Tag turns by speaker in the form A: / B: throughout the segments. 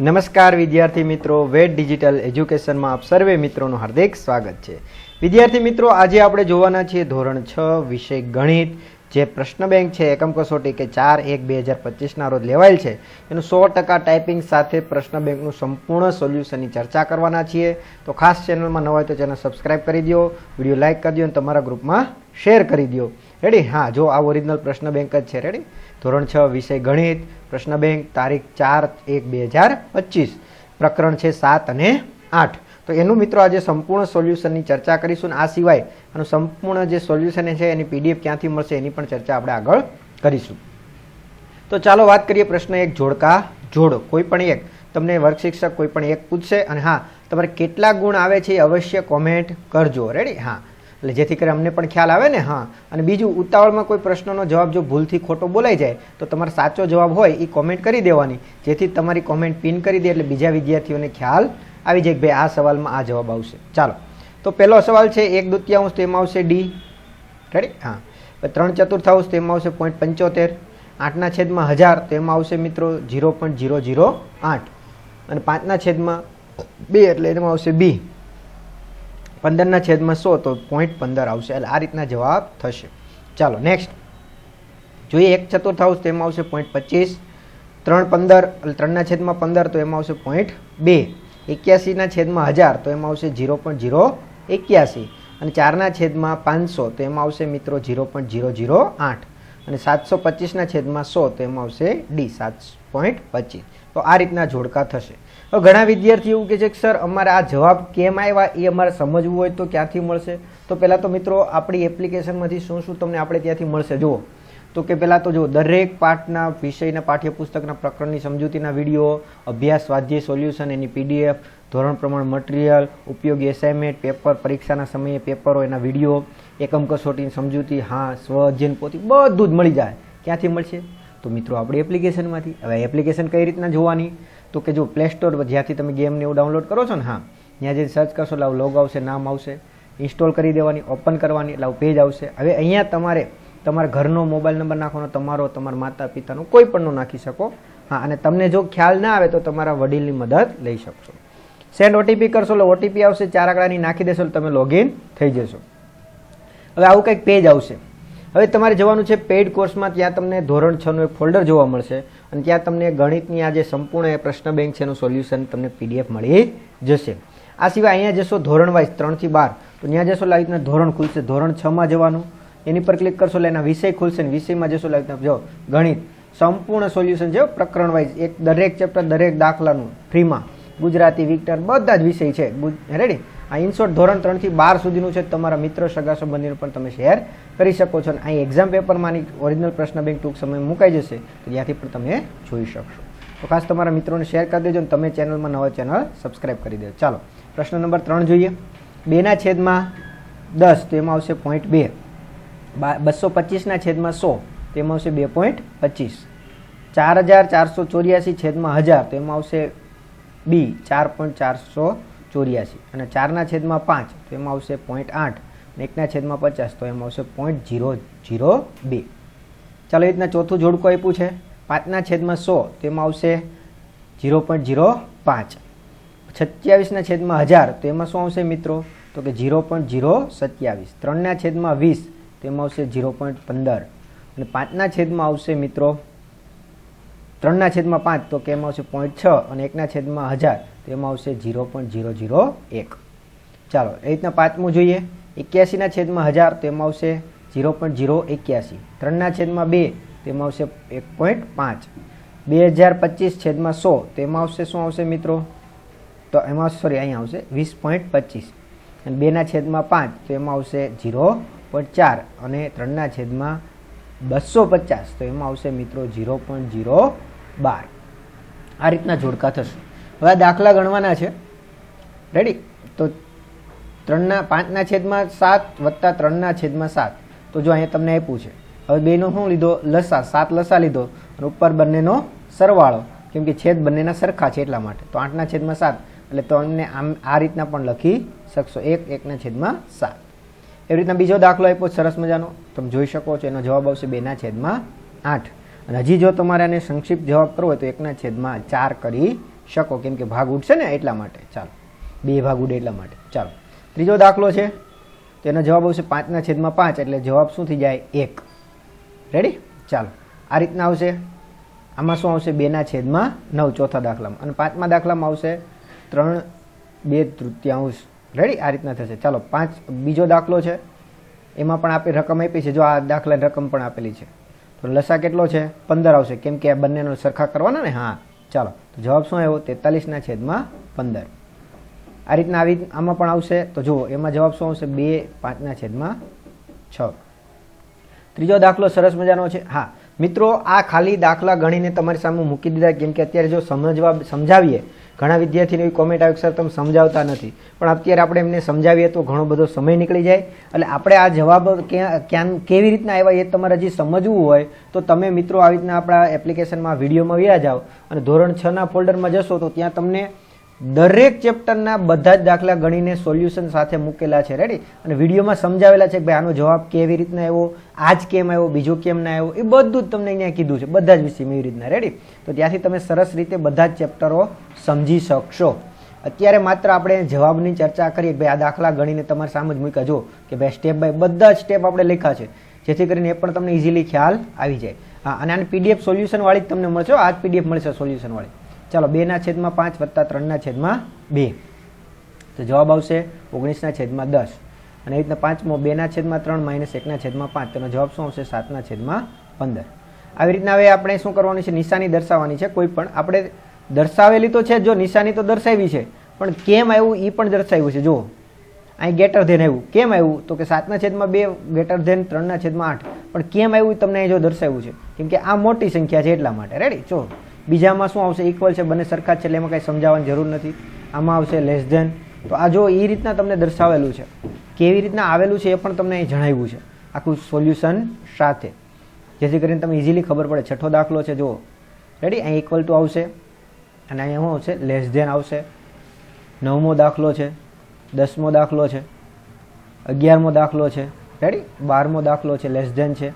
A: નમસ્કાર વિદ્યાર્થી મિત્રો વેટ ડિજિટલ એજ્યુકેશનમાં આપ સર્વે મિત્રોનું હાર્દિક સ્વાગત છે. વિદ્યાર્થી મિત્રો, આજે આપણે જોવાના છીએ ધોરણ છ, વિષય ગણિત, જે પ્રશ્ન બેંક છે, એકમ કસોટી કે ચાર એક બે હજાર પચીસના રોજ લેવાયેલ છે. એનું સો ટકા ટાઈપિંગ સાથે પ્રશ્ન બેંકનું સંપૂર્ણ સોલ્યુશનની ચર્ચા કરવાના છીએ. તો ખાસ ચેનલમાં ન હોય તો ચેનલ સબસ્ક્રાઇબ કરી દો વીડિયો લાઇક કરી દો અને તમારા ગ્રુપમાં શેર કરી દો રેડી હા, જો આ ઓરિજિનલ પ્રશ્ન બેંક જ છે. રેડી ધોરણ છ, વિષય ગણિત. પ્રશ્ન બેંક તારીખ ચાર, એક, બે હજાર પચીસ. પ્રકરણ છે સાત અને આઠ. તો એનું મિત્રો આજે સંપૂર્ણ સોલ્યુશનની ચર્ચા કરીશું અને આ સિવાય આનું સંપૂર્ણ જે સોલ્યુશન છે એની પીડીએફ ક્યાંથી મળશે એની પણ ચર્ચા આપણે આગળ કરીશું. તો ચાલો વાત કરીએ પ્રશ્ન એક, જોડકા જોડો. કોઈ પણ એક. તમને વર્ગ શિક્ષક કોઈ પણ એક પૂછશે અને હા, તમારે કેટલા ગુણ આવે છે એ અવશ્ય કોમેન્ટ કરજો. રેડી હા. એટલે જેથી કરી અમને પણ ખ્યાલ આવે ને, હા. અને બીજું, ઉતાવળમાં કોઈ પ્રશ્નનો જવાબ જો ભૂલથી ખોટો બોલાઈ જાય, તો તમારે સાચો જવાબ હોય એ કોમેન્ટ કરી દેવાની. જેથી તમારી કોમેન્ટ પિન કરી દે એટલે બીજા વિદ્યાર્થીઓને ખ્યાલ આવી જાય કે ભાઈ આ સવાલમાં આ જવાબ આવશે. ચાલો. તો પહેલો સવાલ છે, એક દ્વિતીયાંશ તેમાં આવશે ડી રેડી હા. ત્રણ ચતુર્થાંશ તેમાં આવશે પોઈન્ટ પંચોતેર. આઠના છેદમાં હજાર તેમાં આવશે મિત્રો ઝીરો પોઈન્ટ ઝીરો ઝીરો આઠ. અને પાંચના છેદમાં બે એટલે એમાં આવશે બી પંદરના છેદમાં સો તો પોઈન્ટ પંદર આવશે. એટલે આ રીતના જવાબ થશે. ચાલો નેક્સ્ટ જોઈએ, એક ચતુર્થાંશ તેમાં આવશે પોઈન્ટ પચીસ. ત્રણ પંદર ત્રણના છેદમાં પંદર તો એમાં આવશે પોઈન્ટ બે. એક્યાસીના છેદમાં હજાર તો એમાં આવશે ઝીરો પોઈન્ટ ઝીરો એક્યાસી. અને ચારના છેદમાં પાંચસો તો એમાં આવશે મિત્રો ઝીરો પોઈન્ટ ઝીરો ઝીરો આઠ. અને સાતસો પચીસના છેદમાં સો તો એમાં આવશે ડી, સાત પોઈન્ટ પચીસ. તો આ રીતના જોડકા થશે. ઘણા વિદ્યાર્થીઓ એવું કહે છે કે, સર, અમારે આ જવાબ કેમ આવ્યા? એ અમારે સમજવું હોય તો ક્યાંથી મળશે? તો પહેલાં તો મિત્રો, આપણી એપ્લિકેશનમાંથી શું શું તમને આપણે ત્યાંથી મળશે? જુઓ. તો કે પહેલાં તો જો, દરેક પાઠના વિષયના પાઠ્યપુસ્તકના પ્રકરણની સમજૂતીના વીડિયો, અભ્યાસ, સ્વાધ્યાય, સોલ્યુશન, એની પીડીએફ ધોરણ પ્રમાણ, મટીરિયલ, ઉપયોગી એસાઇનમેન્ટ પેપર પરીક્ષાના સમયે પેપરો, એના વીડિયો, એકમ કસોટીની સમજૂતી, હા, સ્વ અધ્યયન પોતી બધું જ મળી જાય. ક્યાંથી મળશે? તો મિત્રો, આપણી એપ્લિકેશનમાંથી. હવે એપ્લિકેશન કઈ રીતના જોવાની? તો કે જો પ્લે સ્ટોર જ્યાંથી તમે ગેમને એવું ડાઉનલોડ કરો છો ને, હા, ત્યાં જે સર્ચ કરશો આવું લોગ આવશે, નામ આવશે ઇન્સ્ટોલ કરી દેવાની ઓપન કરવાની, એટલે આવું પેજ આવશે. હવે અહીંયા તમારે, તમારા ઘરનો મોબાઈલ નંબર નાખવાનો, તમારો, તમારા માતા પિતાનો કોઈ પણનો નાખી શકો. હા, અને તમને જો ખ્યાલ ના આવે તો તમારા વડીલની મદદ લઈ શકશો. સેન્ડ ઓટીપી કરશો, એટલે ઓટીપી આવશે, ચાર આંકડાની નાખી દેશો, એટલે તમે લોગિન થઈ જશો. હવે આવું કંઈક પેજ આવશે. હવે તમારે જવાનું છે પેઇડ કોર્સમાં ત્યાં તમને ધોરણ છનું એક ફોલ્ડર જોવા મળશે. અને ત્યાં તમને ગણિતની આ જે સંપૂર્ણ પ્રશ્ન બેંક છે, એનું સોલ્યુશન તમને પીડીએફ મળી જશે. આ સિવાય અહીંયા જશો ધોરણ વાઇઝ ત્રણથી બાર. તો ત્યાં જશો લાવી રીતના ધોરણ ખુલશે. ધોરણ છમાં જવાનું. એની પર ક્લિક કરશો એટલે એના વિષય ખુલશે ને વિષયમાં જશો લાવી રીતના જો ગણિત સંપૂર્ણ સોલ્યુશન છે પ્રકરણ વાઇઝ એક દરેક ચેપ્ટર દરેક દાખલાનું ફ્રીમાં ગુજરાતી વિજ્ઞાન બધા જ વિષય છે. રેડી આ ઇનશોર્ટ ધોરણ ત્રણથી બાર સુધીનું છે. તમારા મિત્ર, સગા સંબંધીને પણ તમે શેર કરી શકો છો. અને અહીં એક્ઝામ પેપરમાંની ઓરિજિનલ પ્રશ્ન બેંક ટૂંક સમયમાં મુકાઈ જશે. તો ત્યાંથી પણ તમે જોઈ શકશો. તો ખાસ તમારા મિત્રોને શેર કરી દેજો અને તમે ચેનલમાં નવા ચેનલ સબસ્ક્રાઈબ કરી દેજો. ચાલો, પ્રશ્ન નંબર ત્રણ જોઈએ. બેના છેદમાં દસ, તો એમાં આવશે પોઈન્ટ બે. બસો પચીસના છેદમાં સો તેમાં આવશે બે પોઈન્ટ પચીસ. ચાર હજાર ચારસો ચોર્યાસી છેદમાં હજાર, તો એમાં આવશે બી, ચાર પોઈન્ટ ચારસો ચોર્યાસી. અને ચારના છેદમાં પાંચ, તો એમાં આવશે પોઈન્ટ આઠ. અને એકના છેદમાં પચાસ, તો એમાં આવશે પોઈન્ટ ઝીરો ઝીરો બે. ચાલો એ રીતના ચોથું જોડકું આપ્યું છે. પાંચના છેદમાં સો તેમાં આવશે ઝીરો પોઈન્ટ ઝીરો પાંચ. સત્યાવીસના છેદમાં હજાર, તો એમાં શું આવશે મિત્રો? તો કે જીરો પોઈન્ટ ઝીરો સત્યાવીસ. ત્રણના છેદમાં વીસ તેમાં આવશે ઝીરો પોઈન્ટ પંદર. અને પાંચના છેદમાં આવશે મિત્રો ત્રણના છેદમાં પાંચ, તો કે એમાં આવશે પોઈન્ટ છ અને એકના છેદમાં હજાર, તો એમાં આવશે ઝીરો પોઈન્ટ ઝીરો ઝીરો એક. ચાલો, એ રીતના પાંચમું જોઈએ. એક્યાસીના છેદમાં હજાર, તો એમાં આવશે ઝીરો પોઈન્ટ ઝીરો એક્યાસી. ત્રણના છેદમાં બે તેમાં આવશે એક પોઈન્ટ પાંચ. બે હજાર પચીસ છેદમાં સો તેમાં આવશે શું આવશે મિત્રો? તો એમાં સોરી અહીંયા આવશે, વીસ પોઈન્ટ પચીસ. અને બેના છેદમાં પાંચ, તો એમાં આવશે ઝીરો પોઈન્ટ ચાર. અને ત્રણના છેદમાં બસો પચાસ, તો એમાં આવશે મિત્રો ઝીરો પોઈન્ટ ઝીરો બાર. આ રીતના જોડકા થશે. હવે આ દાખલા ગણવાના છે. રેડી તો ત્રણના, પાંચના છેદમાં સાત વત્તા ત્રણના છેદમાં સાત. તો જો અહીંયા તમને આપ્યું છે. હવે બેનો શું લીધો? લસા. સાત લસા લીધો. અને ઉપર બંનેનો સરવાળો. કેમ કે છેદ બંનેના સરખા છે એટલા માટે. તો આઠના છેદમાં સાત. એટલે તમને આમ આ રીતના પણ લખી શકશો. એક, એકના છેદમાં સાત. એવી રીતના બીજો દાખલો આપ્યો સરસ મજાનો. તમે જોઈ શકો છો. એનો જવાબ આવશે બેના છેદમાં આઠ. અને હજી જો તમારે આને સંક્ષિપ્ત જવાબ કરવો હોય તો એકના છેદમાં ચાર કરી શકો. કેમ કે ભાગ ઉડશે ને એટલા માટે. ચાલો. બે ભાગ ઉડે એટલા માટે. ચાલો. ત્રીજો દાખલો છે. તો એનો જવાબ આવશે પાંચના છેદમાં પાંચ, એટલે જવાબ શું થઈ જાય? એક. રેડી ચાલો. આ રીતના આવશે. આમાં શું આવશે? બેના છેદમાં નવ, ચોથા દાખલામાં. અને પાંચમા દાખલામાં આવશે ત્રણ, બે તૃતીયાંશ. રેડી આ રીતના થશે. ચાલો, પાંચ, બીજો દાખલો છે. એમાં પણ આપી રકમ આપી છે. જો આ દાખલાની રકમ પણ આપેલી છે. તો લસા કેટલો છે? પંદર આવશે. કેમ કે આ બંનેનો સરખા કરવાના ને? હા. ચાલો. તો જવાબ શું આવ્યો? તેતાલીસના છેદમાં પંદર. આ રીતના આવી આમાં પણ આવશે. તો જુઓ, એમાં જવાબ શું આવશે? બે, પાંચના છેદમાં છ. ત્રીજો દાખલો સરસ મજાનો છે. હા. મિત્રો, આ ખાલી દાખલા ગણીને તમારી સામે મૂકી દીધા. કેમ કે અત્યારે જો સમજવા સમજાવીએ ઘણા વિદ્યાર્થીને એવી કોમેન્ટ આવી સર તમે સમજાવતા નથી. પણ અત્યારે આપણે એમને સમજાવીએ તો ઘણો બધો સમય નીકળી જાય. એટલે આપણે આ જવાબ ક્યાં કેવી રીતના આવ્યા એ તમારે હજી સમજવું હોય, તો તમે મિત્રો આવી રીતના આપણા એપ્લિકેશનમાં વિડીયોમાં વ્યા જાઓ અને ધોરણ છના ફોલ્ડરમાં જશો તો ત્યાં તમને દરેક ચેપ્ટરના બધા જ દાખલા ગણીને સોલ્યુશન સાથે મૂકેલા છે. રેડી અને વિડીયોમાં સમજાવેલા છે કે ભાઈ આનો જવાબ કેવી રીતના આવ્યો, આજ કેમ આવ્યો, બીજો કેમ ના આવ્યો, એ બધું જ તમને અહીંયા કીધું છે. બધા જ વિષયમાં એવી રીતના. રેડી તો ત્યાંથી તમે સરસ રીતે બધા જ ચેપ્ટરો સમજી શકશો. અત્યારે માત્ર આપણે જવાબની ચર્ચા કરીએ ભાઈ આ દાખલા ગણીને તમારે સામે જ મૂક્યા. જો કે ભાઈ સ્ટેપ બાય બધા જ સ્ટેપ આપણે લખ્યા છે. જેથી કરીને એ પણ તમને ઇઝીલી ખ્યાલ આવી જાય. હા, અને આની પીડીએફ સોલ્યુશનવાળી જ તમને મળશે. આ જ પીડીએફ મળશે સોલ્યુશન વાળી. ચાલો બેના છેદમાં પાંચ વત્તા ત્રણના છેદમાં બે. તો જવાબ આવશે ઓગણીસના છેદમાં દસ. અને એ રીતના પાંચમો બેના છેદમાં ત્રણ માઇનસ એકના છેદમાં પાંચ. તેનો જવાબ શું આવશે? સાતના છેદમાં પંદર. આવી રીતના હવે આપણે શું કરવાનું છે? નિશાની દર્શાવવાની છે કોઈ પણ. આપણે દર્શાવેલી તો છે, જો નિશાની તો દર્શાવી છે. પણ કેમ આવ્યું? એ પણ દર્શાવ્યું છે, જુઓ. અહીં ગેટર ધેન આવ્યું. કેમ આવ્યું? તો કે સાતના છેદમાં બે ગેટર ધેન ત્રણના છેદમાં આઠ. પણ કેમ આવ્યું? તમને અહીં જો દર્શાવ્યું છે. કેમ કે આ મોટી સંખ્યા છે એટલા માટે. રેડી ચો બીજામાં શું આવશે? ઇક્વલ છે, બંને સરખા છે એમાં કંઈ સમજાવવાની જરૂર નથી. આમાં આવશે લેસ ધેન તો આ જો એ રીતના તમને દર્શાવેલું છે, કેવી રીતના આવેલું છે એ પણ તમને અહીં જણાવ્યું છે. આખું સોલ્યુશન સાથે. જેથી કરીને તમે ઇઝીલી ખબર પડે. છઠ્ઠો દાખલો છે, જુઓ. રેડી અહીં ઇક્વલ ટુ આવશે. અને અહીંયા શું આવશે? લેસ ધેન આવશે. નવમો દાખલો છે, દસમો દાખલો છે, અગિયારમો દાખલો છે. રેડી બારમો દાખલો છે લેસ ધેન છે.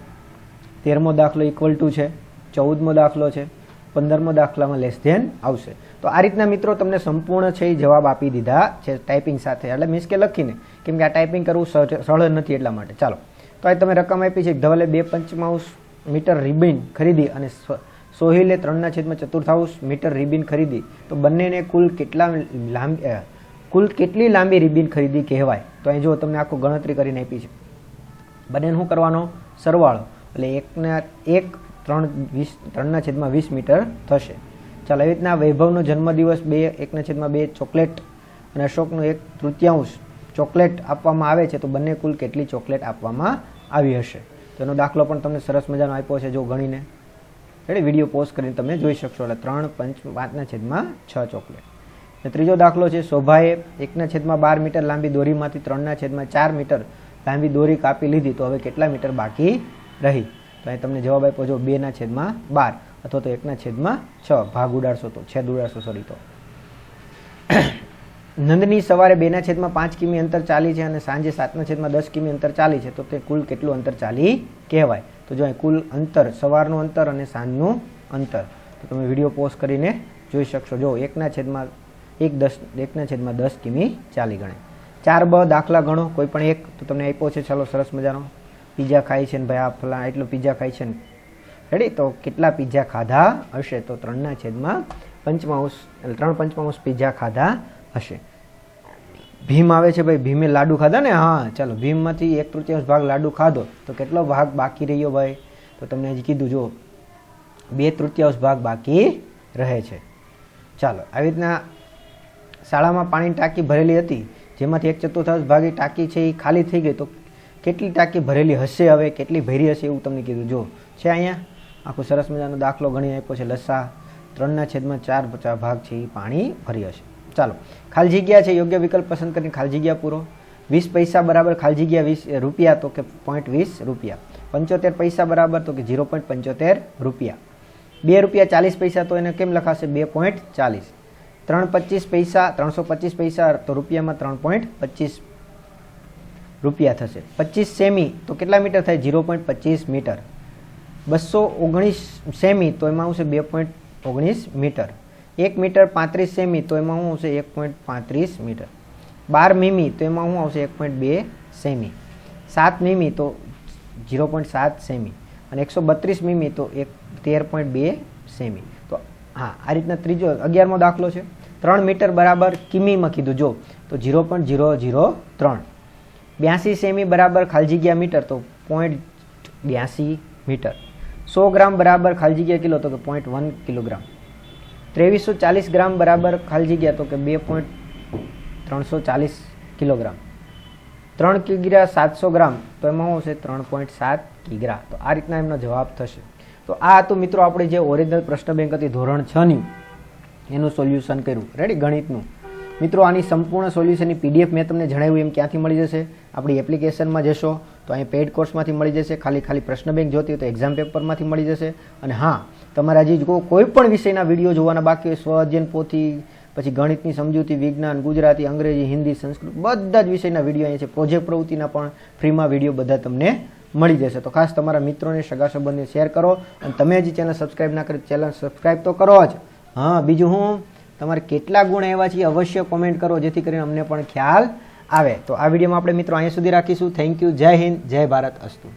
A: તેરમો દાખલો ઇક્વલ ટુ છે, ચૌદમો દાખલો છે. પંદરમો દાખલામાં લેસ ધેન આવશે. તો આ રીતના મિત્રો તમને સંપૂર્ણ છે એ જવાબ આપી દીધા છે ટાઈપિંગ સાથે. એટલે મીન્સ કે લખીને. કેમ કે આ ટાઈપિંગ કરવું સરળ નથી એટલા માટે. ચાલો. તો આ તમે રકમ આપી છે. ધવલે બે પંચમાંશ મીટર રિબિન ખરીદી અને સોહિલે ત્રણના છેદમાં ચતુર્થાંશ મીટર રિબિન ખરીદી. તો બંનેને કુલ કેટલા લાંબી કુલ કેટલી લાંબી રિબિન ખરીદી કહેવાય? તો અહીં જો તમને આખું ગણતરી કરીને આપી છે. બંનેને શું કરવાનો? સરવાળો. એટલે એકના, એક ત્રણ વીસ, ત્રણના છેદમાં વીસ મીટર થશે. ચાલો એવી રીતના વૈભવનો જન્મદિવસ બે, એકના છેદમાં બે, ચોકલેટ અને અશોકનો એક તૃતીયાંશ ચોકલેટ આપવામાં આવે છે, તો બંને કુલ કેટલી ચોકલેટ આપવામાં આવી હશે? તો એનો દાખલો પણ તમને સરસ મજાનો આપ્યો છે, જો ગણીને. એટલે વીડિયો પોઝ કરીને તમે જોઈ શકશો. એટલે ત્રણ, પંચ, પાંચના છેદમાં છ ચોકલેટ. અને ત્રીજો દાખલો છે, શોભાએ એકના છેદમાં બાર મીટર લાંબી દોરીમાંથી ત્રણના છેદમાં ચાર મીટર લાંબી દોરી કાપી લીધી, તો હવે કેટલા મીટર બાકી રહી? તો અહીં તમને જવાબ આપ્યો જો બેના છેદમાં બાર અથવા તો એકના છેદમાં છ. ભાગ ઉડાડશો તો, છેદ ઉડાડશો સોરી તો. નંદની સવારે બેના છેદમાં પાંચ કિમી અંતર ચાલી છે અને સાંજે સાતના છેદમાં દસ કિમી અંતર ચાલી છે, તો તે કુલ કેટલું અંતર ચાલી કહેવાય? તો જો અહીં કુલ અંતર, સવારનું અંતર અને સાંજનું અંતર. તો તમે વીડિયો પોઝ કરીને જોઈ શકશો. જો એકના છેદમાં એક દસ એકના છેદમાં દસ કિમી ચાલી ગણે ચાર બ દાખલા ગણો, કોઈ પણ એક, તો તમને આપ્યો છે. ચાલો, સરસ મજાનો. પીઝા ખાય છે ને ભાઈ, આ ફલા એટલું પીઝા ખાય છે ને. રેડી તો કેટલા પીઝા ખાધા હશે? તો ત્રણના છેદમાં પંચમાંશ ત્રણ પંચમાંશ પીઝા ખાધા હશે. ભીમ આવે છે ભાઈ, ભીમે લાડુ ખાધા ને? હા, ચાલો, ભીમમાંથી એક તૃતીયાંશ ભાગ લાડુ ખાધો. તો કેટલો ભાગ બાકી રહ્યો ભાઈ? તો તમને હજી કીધું જો બે તૃતીયાંશ ભાગ બાકી રહે છે. ચાલો, આવી રીતના શાળામાં પાણીની ટાંકી ભરેલી હતી. જેમાંથી એક ચતુર્થાંશ ભાગી ટાંકી છે એ ખાલી થઈ ગઈ. તો કેટલી ટાંકી ભરેલી હશે હવે, કેટલી ભરી હશે એવું તમને કીધું. જો, છે અહીંયા? આખો સરસ મજાનો દાખલો ગણી આપ્યો છે. લસા ત્રણના છેદમાં ચાર ભાગ છે એ પાણી ભરી હશે. ચાલો, ખાલી જગ્યા છે, યોગ્ય વિકલ્પ પસંદ કરીને ખાલી જગ્યા પૂરો. વીસ પૈસા બરાબર ખાલી જગ્યા વીસ રૂપિયા તો કે પોઈન્ટ વીસ રૂપિયા. પંચોતેર પૈસા બરાબર તો કે ઝીરો પોઈન્ટ પંચોતેર રૂપિયા. બે રૂપિયા ચાલીસ પૈસા તો એને કેમ લખાશે? બે પોઈન્ટ ચાલીસ. ત્રણ પચીસ પૈસા, ત્રણસો પચીસ પૈસા તો રૂપિયામાં ત્રણ પોઈન્ટ પચીસ રૂપિયા થશે. પચીસ સેમી તો કેટલા મીટર થાય? ઝીરો પોઈન્ટ પચીસ મીટર. બસો ઓગણીસ સેમી તો એમાં આવશે બે પોઈન્ટ ઓગણીસ મીટર. એક મીટર પાંત્રીસ સેમી તો એમાં શું આવશે? એક પોઈન્ટ પાંત્રીસ મીટર. બાર મીમી તો એમાં શું આવશે? એક પોઈન્ટ બે સેમી. સાત મીમી તો ઝીરો પોઈન્ટ સાત સેમી. અને એકસો બત્રીસ મીમી તો એક તેર પોઈન્ટ બે સેમી. તો હા, આ રીતના ત્રીજો અગિયારમો દાખલો છે. ત્રણ મીટર બરાબર કિમીમાં કીધું. જો, તો ઝીરો પોઈન્ટ ઝીરો ઝીરો ત્રણ. બ્યાસી સેમી બરાબર ખાલી જગ્યા મીટર, તો પોઈન્ટ બ્યાસી મીટર. સો ગ્રામ બરાબર ખાલી જગ્યા કિલો, તો કે પોઈન્ટ વન કિલોગ્રામ. ત્રેવીસો ચાલીસ ગ્રામ બરાબર ખાલી જગ્યા તો કે બે પોઈન્ટ ત્રણસો ચાલીસ કિલોગ્રામ. ત્રણ કિગ્રા સાતસો ગ્રામ, તો એમાં શું છે ત્રણ પોઈન્ટ સાત કિગ્રા. તો આ રીતના એમનો જવાબ થશે. તો આ હતું મિત્રો આપણે જે ઓરિજિનલ પ્રશ્ન બેંક હતી ધોરણ છ ની. એનું સોલ્યુશન કર્યું. રેડી ગણિતનું. મિત્રો, આની સંપૂર્ણ સોલ્યુશનની પીડીએફ મેં તમને જણાવ્યું, એમ ક્યાંથી મળી જશે? આપણી એપ્લિકેશનમાં જશો, તો અહીં પેઇડ કોર્સમાંથી મળી જશે, ખાલી ખાલી પ્રશ્ન બેંક જોતી હોય તો એક્ઝામ પેપરમાંથી મળી જશે. અને હા, તમારા હજી કોઈ પણ વિષયના વીડિયો જોવાના બાકી હોય સ્વઅધ્યયન પોથી, પછી ગણિતની સમજૂતી, વિજ્ઞાન, ગુજરાતી, અંગ્રેજી, હિન્દી, સંસ્કૃત, બધા જ વિષયના વીડિયો અહીંયા છે. પ્રોજેક્ટ પ્રવૃત્તિના પણ ફ્રીમાં વીડિયો બધા તમને મળી જશે. તો ખાસ તમારા મિત્રોને સગા સંબંધીને શેર કરો. અને તમે હજી ચેનલ સબસ્ક્રાઇબ ના કરી ચેનલ સબસ્ક્રાઇબ તો કરો જ. હા, બીજું હું? તમારે કેટલા ગુણ આવ્યા છે અવશ્ય કોમેન્ટ કરો, જેથી કરીને અમને પણ ખ્યાલ આવે. તો આ વિડીયોમાં આપણે મિત્રો અહીંયા સુધી રાખીશું. થેન્ક યુ જય હિન્દ. જય ભારત અસ્તુ.